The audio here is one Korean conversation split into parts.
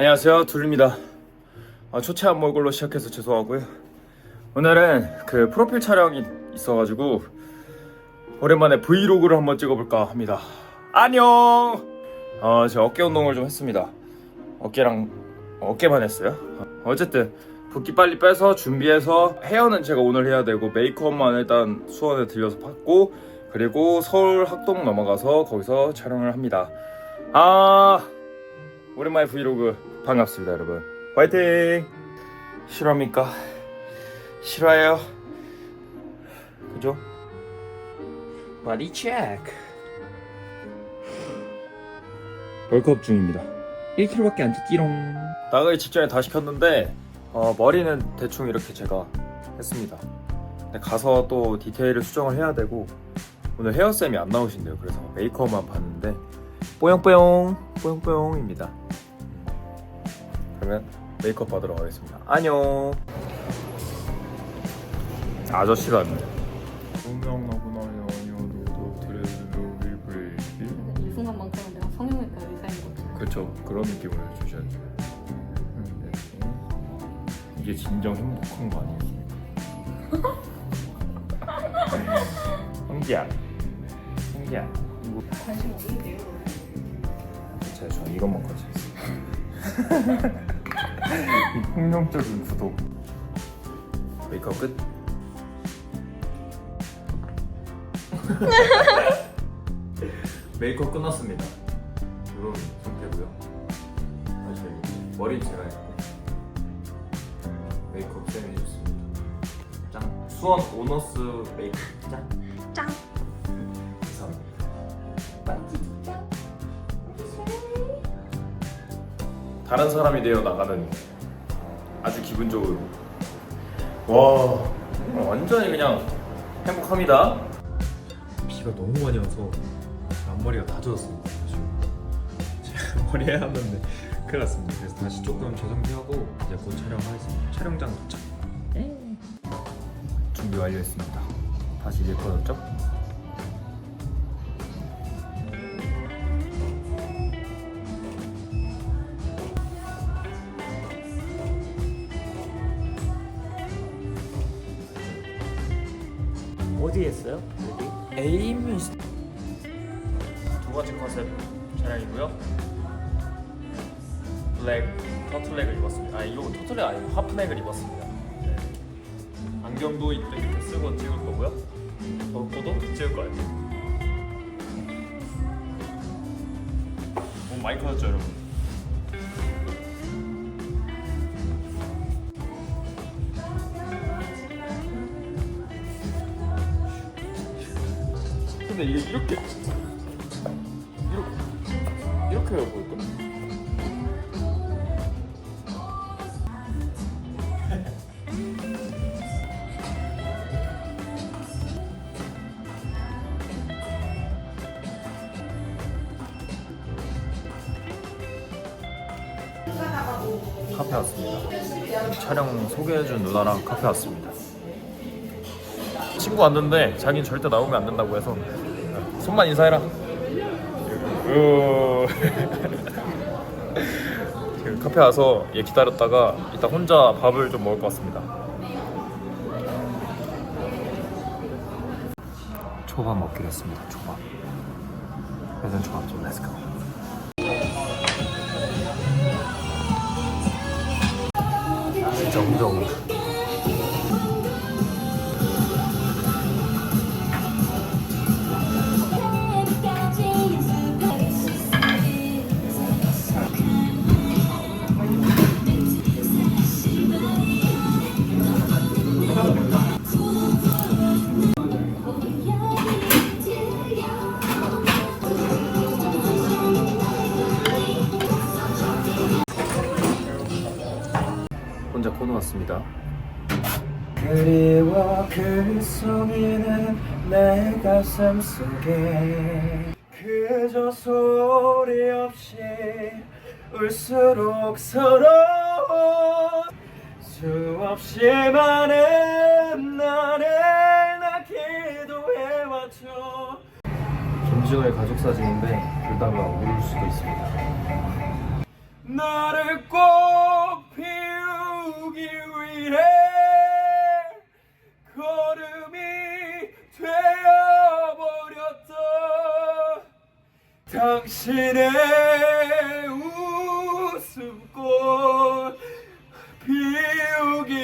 안녕하세요. 둘입니다. 아, 초췌한 몰골로 시작해서 죄송하고요. 오늘은 그 프로필 촬영이 있어가지고 오랜만에 브이로그를 한번 찍어볼까 합니다. 안녕! 어, 제가 어깨 운동을 좀 했습니다. 어깨랑 어깨만 했어요. 어쨌든 붓기 빨리 빼서 준비해서 헤어는 제가 오늘 해야 되고 메이크업만 일단 수원에 들려서 받고 그리고 서울 학동 넘어가서 거기서 촬영을 합니다. 아 오랜만에 브이로그 반갑습니다 여러분. 화이팅! 실화입니까? 실화예요. 그죠? 바디 체크 월컵 중입니다. 1kg밖에 안 찌띠롱. 나가기 직전에 다 시켰는데 어, 머리는 대충 이렇게 제가 했습니다. 근데 가서 또 디테일을 수정을 해야 되고 오늘 헤어쌤이 안 나오신대요. 그래서 메이크업만 봤는데 뽀용뽀용 뽀용뽀용입니다 그러면 메이크업 받으러 가겠습니다. 안녕. 아저씨가 왔네. 분명나구나 여여도 드레스로 리브레이키 이 순간만큼은 내가 성형외과 의사인 것 같아. 그렇죠. 그런 느낌을 주셔야죠. 음, 네. 이게 진정 행복한 거 아니겠습니까? 홍기야. 홍기야. 관심 없는데요? 제가 저 이것만 관심있어요 이 폭력적인 구독. 메이크업 끝. 메이크업 끝났습니다. 이런 상태고요. 다시 머리는 제가 했고 메이크업 쌤이 해줬습니다. 짱. 수원 오너스 메이크업 짱. 짱! 다른 사람이 되어 나가는 아주 기분 좋은 와 완전히 그냥 행복합니다. 비가 너무 많이 와서 앞머리가 다 젖었습니다 제가 머리 해야 하는데 큰일 났습니다. 그래서 다시 조금 재정비하고 이제 곧 촬영하겠습니다. 촬영장 도착. 준비 완료했습니다. 다시 예뻐졌죠? 어디 했어요? 여기? 에이미 두 번째 컨셉 촬영이고요 블랙 터틀넥을 입었습니다 아 이거 터틀넥 아니고 하프넥을 입었습니다 네. 안경도 이렇게 쓰고 찍을 거고요 벗고도 찍을 거예요 너무 많이 커졌죠 여러분 근데 이게 이렇게 이렇게 이렇게 해야 보일까? 카페 왔습니다. 촬영 소개해준 누나랑 카페 왔습니다. 친구 왔는데 자기는 절대 나오면 안 된다고 해서 손만 인사해라. 으. 지금 카페 와서 얘 기다렸다가 이따 혼자 밥을 좀 먹을 것 같습니다. 초밥 먹기로 했습니다. 초밥. 회전 초밥 좀 렛츠고. 혼자 코너 왔습니다. 그리워 그 송이는 내 가슴 속에 그저 소리 없이 울수록 서러워 수없이 많은 날을 나 기도해왔죠 김지호의 가족 사진인데 울다가 울 수도 있습니다 나를 꼭 당신의 웃음꽃 피우기.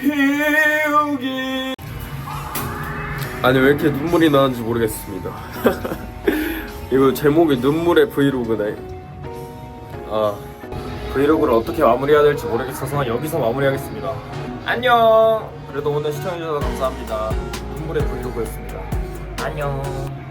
피우기. 아니 왜 이렇게 눈물이 나는지 모르겠습니다. 이거 제목이 눈물의 브이로그네. 아 브이로그를 어떻게 마무리해야 될지 모르겠어서 여기서 마무리하겠습니다. 안녕! 그래도 오늘 시청해주셔서 감사합니다 눈물의 브이로그였습니다. 안녕